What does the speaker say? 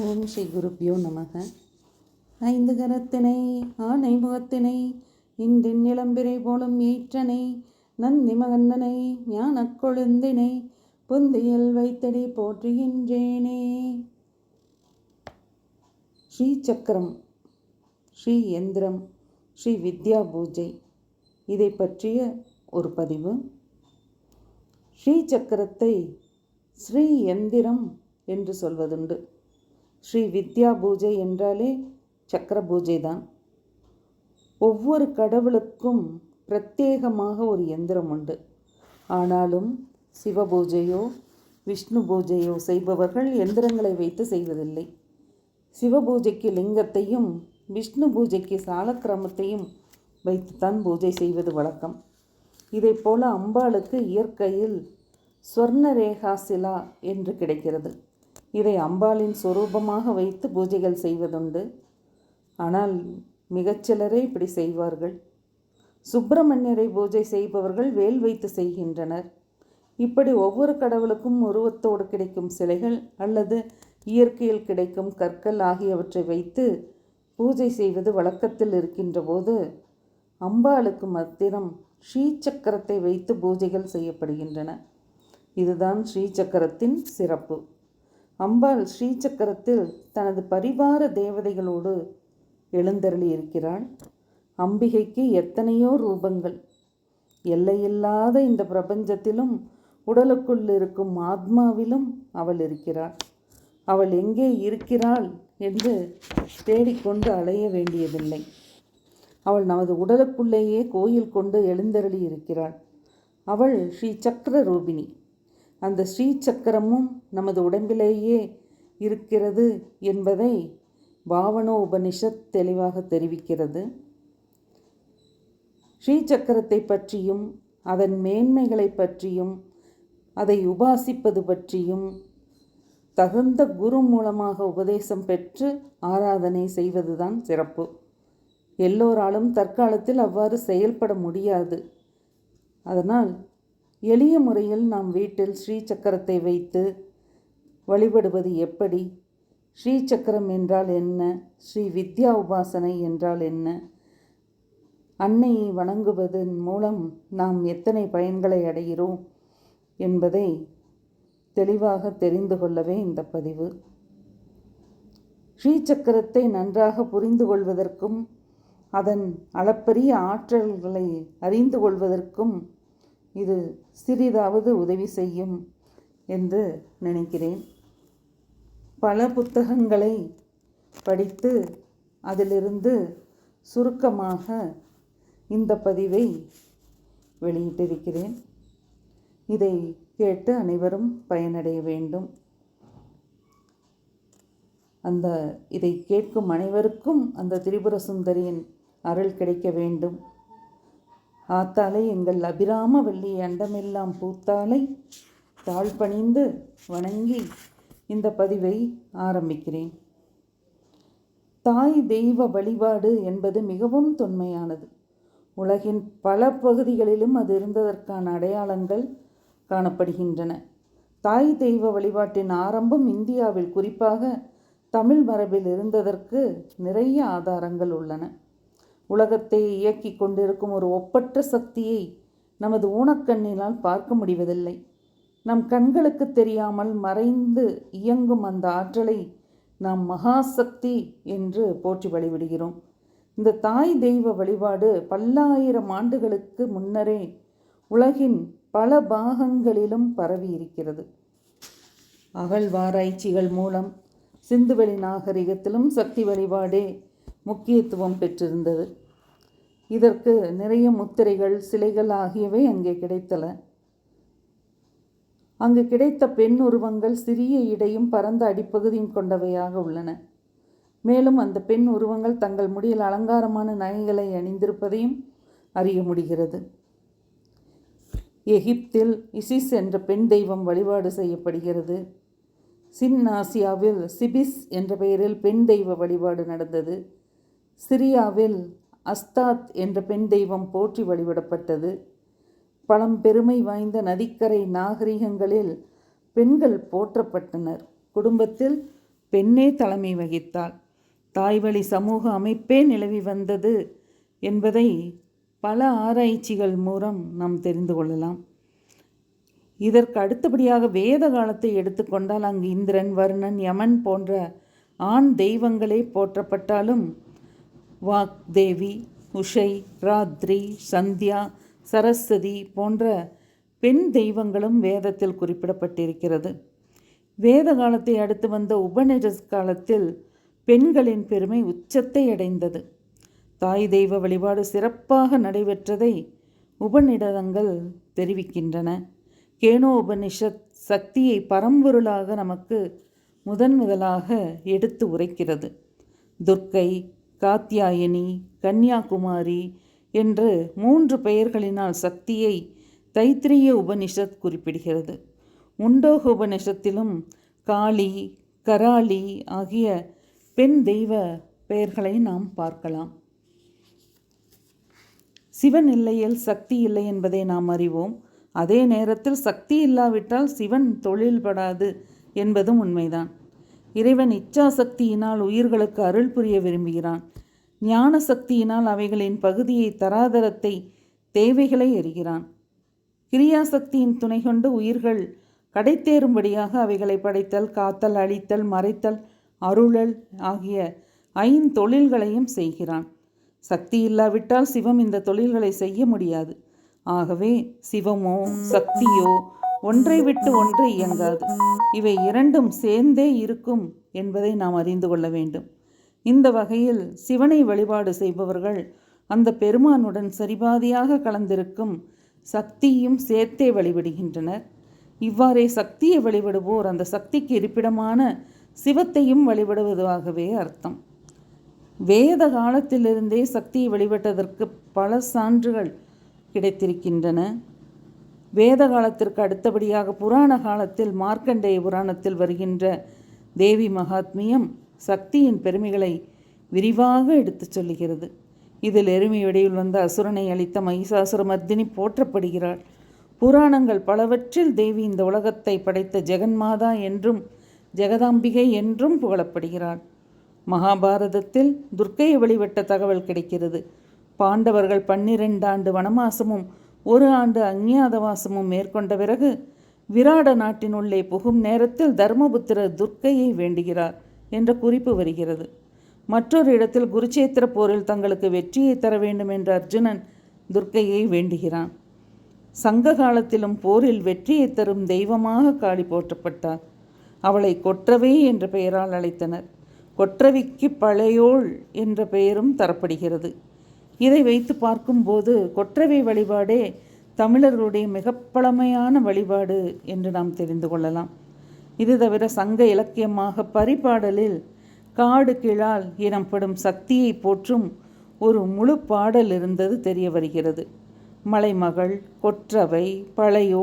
ஓம் ஸ்ரீ குருப்பியோ நமக. ஐந்து கரத்தினை ஆனை முகத்தினை இன்றின் நிலம்பிரை போலும் ஈற்றனை நந்தி மகந்தனை ஞான கொழுந்தினை புந்தியில் வைத்தடி போற்றுகின்றேனே. ஸ்ரீ சக்கரம் ஸ்ரீ எந்திரம் ஸ்ரீ வித்யா பூஜை. இதை பற்றிய ஒரு பதிவு. ஸ்ரீ சக்கரத்தை ஸ்ரீ எந்திரம் என்று சொல்வதுண்டு. ஸ்ரீ வித்யா பூஜை என்றாலே சக்கர பூஜை தான். ஒவ்வொரு கடவுளுக்கும் பிரத்யேகமாக ஒரு எந்திரம் உண்டு. ஆனாலும் சிவ பூஜையோ விஷ்ணு பூஜையோ செய்பவர்கள் எந்திரங்களை வைத்து செய்வதில்லை. சிவ பூஜைக்கு லிங்கத்தையும் விஷ்ணு பூஜைக்கு சாலக்கிரமத்தையும் வைத்துத்தான் பூஜை செய்வது வழக்கம். இதை போல அம்பாளுக்கு இயற்கையில் ஸ்வர்ணரேகா சிலா என்று கிடைக்கிறது. இதை அம்பாளின் சொரூபமாக வைத்து பூஜைகள் செய்வதுண்டு. ஆனால் மிகச்சிலரே இப்படி செய்வார்கள். சுப்பிரமணியரை பூஜை செய்பவர்கள் வேல் வைத்து செய்கின்றனர். இப்படி ஒவ்வொரு கடவுளுக்கும் உருவத்தோடு கிடைக்கும் சிலைகள் அல்லது இயற்கையில் கிடைக்கும் கற்கள் ஆகியவற்றை வைத்து பூஜை செய்வது வழக்கத்தில் இருக்கின்ற போது அம்பாளுக்கு மத்திரம் ஸ்ரீசக்கரத்தை வைத்து பூஜைகள் செய்யப்படுகின்றன. இதுதான் ஸ்ரீசக்கரத்தின் சிறப்பு. அம்பாள் ஸ்ரீசக்கரத்தில் தனது பரிவார தேவதைகளோடு எழுந்தருளி இருக்கிறாள் அம்பிகைக்கு எத்தனையோ ரூபங்கள். எல்லையில்லாத இந்த பிரபஞ்சத்திலும் உடலுக்குள் இருக்கும் ஆத்மாவிலும் அவள் இருக்கிறாள். அவள் எங்கே இருக்கிறாள் என்று தேடிக்கொண்டு அலைய வேண்டியதில்லை. அவள் நமது உடலுக்குள்ளேயே கோயில் கொண்டு எழுந்தருளி இருக்கிறாள் அவள் ஸ்ரீ சக்கர ரூபிணி. அந்த ஸ்ரீ சக்கரமும் நமது உடம்பிலேயே இருக்கிறது என்பதை பாவனோ உபனிஷத் தெளிவாக தெரிவிக்கிறது. ஸ்ரீ சக்கரத்தை பற்றியும் அதன் மேன்மைகளை பற்றியும் அதை உபாசிப்பது பற்றியும் தகுந்த குரு மூலமாக உபதேசம் பெற்று ஆராதனை செய்வதுதான் சிறப்பு. எல்லோராலும் தற்காலத்தில் அவ்வாறு செயல்பட முடியாது. அதனால் எளிய முறையில் நாம் வீட்டில் ஸ்ரீ சக்கரத்தை வைத்து வழிபடுவது எப்படி? ஸ்ரீ சக்கரம் என்றால் என்ன? ஸ்ரீ வித்யா உபாசனை என்றால் என்ன? அன்னையை வணங்குவதன் மூலம் நாம் எத்தனை பயன்களை அடைகிறோம் என்பதை தெளிவாக தெரிந்து கொள்ளவே இந்த பதிவு. ஸ்ரீ சக்கரத்தை நன்றாக புரிந்து கொள்வதற்கும் அதன் அளப்பரிய ஆற்றல்களை அறிந்து கொள்வதற்கும் இது சிறிதாவது உதவி செய்யும் என்று நினைக்கிறேன். பல புத்தகங்களை படித்து அதிலிருந்து சுருக்கமாக இந்த பதிவை வெளியிட்டிருக்கிறேன். இதை கேட்டு அனைவரும் பயனடைய வேண்டும். அந்த இதை கேட்கும் அனைவருக்கும் அந்த திரிபுர சுந்தரியின் அருள் கிடைக்க வேண்டும். ஆத்தாலை எங்கள் அபிராம வள்ளி அண்டமெல்லாம் பூத்தாலை தாழ்பணிந்து வணங்கி இந்த பதிவை ஆரம்பிக்கிறேன். தாய் தெய்வ வழிபாடு என்பது மிகவும் தொன்மையானது. உலகின் பல பகுதிகளிலும் அது இருந்ததற்கான அடையாளங்கள் காணப்படுகின்றன. தாய் தெய்வ வழிபாட்டின் ஆரம்பம் இந்தியாவில் குறிப்பாக தமிழ் மரபில் இருந்ததற்கு நிறைய ஆதாரங்கள் உள்ளன. உலகத்தை இயக்கி கொண்டிருக்கும் ஒரு ஒப்பற்ற சக்தியை நமது ஊனக்கண்ணினால் பார்க்க முடிவதில்லை. நம் கண்களுக்கு தெரியாமல் மறைந்து இயங்கும் அந்த ஆற்றலை நாம் மகாசக்தி என்று போற்றி வழிவிடுகிறோம். இந்த தாய் தெய்வ வழிபாடு பல்லாயிரம் ஆண்டுகளுக்கு முன்னரே உலகின் பல பாகங்களிலும் பரவி இருக்கிறது அகழ்வாராய்ச்சிகள் மூலம் சிந்துவெளி நாகரிகத்திலும் சக்தி வழிபாடே முக்கியத்துவம் பெற்றிருந்தது. இதற்கு நிறைய முத்திரைகள் சிலைகள் ஆகியவை அங்கே கிடைத்தன. அங்கு கிடைத்த பெண் உருவங்கள் சிறிய இடையும் பரந்த அடிப்பகுதியும் கொண்டவையாக உள்ளன. மேலும் அந்த பெண் உருவங்கள் தங்கள் முடியில் அலங்காரமான நகைகளை அணிந்திருப்பதையும் அறிய முடிகிறது. எகிப்தில் இசிஸ் என்ற பெண் தெய்வம் வழிபாடு செய்யப்படுகிறது. சின் ஆசியாவில் சிபிஸ் என்ற பெயரில் பெண் தெய்வ வழிபாடு நடந்தது. சிரியாவில் அஸ்தாத் என்ற பெண் தெய்வம் போற்றி வழிபடப்பட்டது. பழம்பெருமை வாய்ந்த நதிக்கரை நாகரிகங்களில் பெண்கள் போற்றப்பட்டனர். குடும்பத்தில் பெண்ணே தலைமை வகித்தாள். தாய்வழி சமூக அமைப்பே நிலவி வந்தது என்பதை பல ஆராய்ச்சிகள் மூலம் நாம் தெரிந்து கொள்ளலாம். இதற்கு அடுத்தபடியாக வேத காலத்தை எடுத்துக்கொண்டால் அங்கு இந்திரன் வருணன் யமன் போன்ற ஆண் தெய்வங்களே போற்றப்பட்டாலும் வாக்தேவி உஷை ராத்ரி சந்தியா சரஸ்வதி போன்ற பெண் தெய்வங்களும் வேதத்தில் குறிப்பிடப்பட்டிருக்கிறது. வேத காலத்தை அடுத்து வந்த உபநிட காலத்தில் பெண்களின் பெருமை உச்சத்தை அடைந்தது. தாய் தெய்வ வழிபாடு சிறப்பாக நடைபெற்றதை உபநிடதங்கள் தெரிவிக்கின்றன. கேனோ உபனிஷத் சக்தியை பரம்பொருளாக நமக்கு முதன் முதலாக எடுத்து உரைக்கிறது. துர்க்கை காத்தியாயினி கன்னியாகுமாரி என்று மூன்று பெயர்களினால் சக்தியை தைத்திரிய உபனிஷத் குறிப்பிடுகிறது. முண்டோக உபனிஷத்திலும் காளி கராளி ஆகிய பெண் தெய்வ பெயர்களை நாம் பார்க்கலாம். சிவன் இல்லையில் சக்தி இல்லை என்பதை நாம் அறிவோம். அதே நேரத்தில் சக்தி இல்லாவிட்டால் சிவன் தொழில்படாது என்பதும் உண்மைதான். இறைவன் இச்சா சக்தியினால் உயிர்களுக்கு அருள் புரிய விரும்புகிறான். ஞான சக்தியினால் அவைகளின் பகுதியை தராதரத்தை தேவைகளை எறிகிறான். கிரியாசக்தியின் துணை கொண்டு உயிர்கள் கடைத்தேறும்படியாக அவைகளை படைத்தல் காத்தல் அழித்தல் மறைத்தல் அருளல் ஆகிய ஐந்தொழில்களையும் செய்கிறான். சக்தி இல்லாவிட்டால் சிவம் இந்த தொழில்களை செய்ய முடியாது. ஆகவே சிவமோ சக்தியோ ஒன்றை விட்டு ஒன்று இயங்காது. இவை இரண்டும் சேர்ந்தே இருக்கும் என்பதை நாம் அறிந்து கொள்ள வேண்டும். இந்த வகையில் சிவனை வழிபாடு செய்பவர்கள் அந்த பெருமானுடன் சரிபாதியாக கலந்திருக்கும் சக்தியும் சேர்த்தே வழிபடுகின்றனர். இவ்வாறே சக்தியை வழிபடுவோர் அந்த சக்திக்கு இருப்பிடமான சிவத்தையும் வழிபடுவதாகவே அர்த்தம். வேத காலத்திலிருந்தே சக்தியை வழிபட்டதற்கு பல சான்றுகள் கிடைத்திருக்கின்றன. வேத காலத்திற்கு அடுத்தபடியாக புராண காலத்தில் மார்க்கண்டேய புராணத்தில் வருகின்ற தேவி மகாத்மியம் சக்தியின் பெருமைகளை விரிவாக எடுத்துச் சொல்லுகிறது. இதில் எருமையடியில் வந்த அசுரனை அளித்த மகிஷாசுர மர்தினி போற்றப்படுகிறாள். புராணங்கள் பலவற்றில் தேவி இந்த உலகத்தை படைத்த ஜெகன்மாதா என்றும் ஜெகதாம்பிகை என்றும் புகழப்படுகிறாள். மகாபாரதத்தில் துர்க்கையை வழிபட்ட தகவல் கிடைக்கிறது. பாண்டவர்கள் பன்னிரெண்டு ஆண்டு வனமாசமும் ஒரு ஆண்டு அஞ்ஞாதவாசமும் மேற்கொண்ட பிறகு விராட நாட்டினுள்ளே புகும் நேரத்தில் தர்மபுத்திரர் துர்க்கையை வேண்டுகிறார். என்ற குறிப்பு வருகிறது. மற்றொரு இடத்தில் குருச்சேத்திர போரில் தங்களுக்கு வெற்றியை தர வேண்டும் என்று அர்ஜுனன் துர்க்கையை வேண்டுகிறான். சங்க காலத்திலும் போரில் வெற்றியை தரும் தெய்வமாக காளி போற்றப்பட்டார். அவளை கொற்றவை என்ற பெயரால் அழைத்தனர். கொற்றவிக்கு பழையோள் என்ற பெயரும் தரப்படுகிறது. இதை வைத்து பார்க்கும்போது கொற்றவை வழிபாடே தமிழர்களுடைய மிக பழமையான வழிபாடு என்று நாம் தெரிந்து கொள்ளலாம். இது தவிர சங்க இலக்கியமாக பரிபாடலில் காடு கிழால் எனப்படும் சக்தியை போற்றும் ஒரு முழு பாடல் இருந்தது தெரிய வருகிறது. மலைமகள் கொற்றவை பழையோ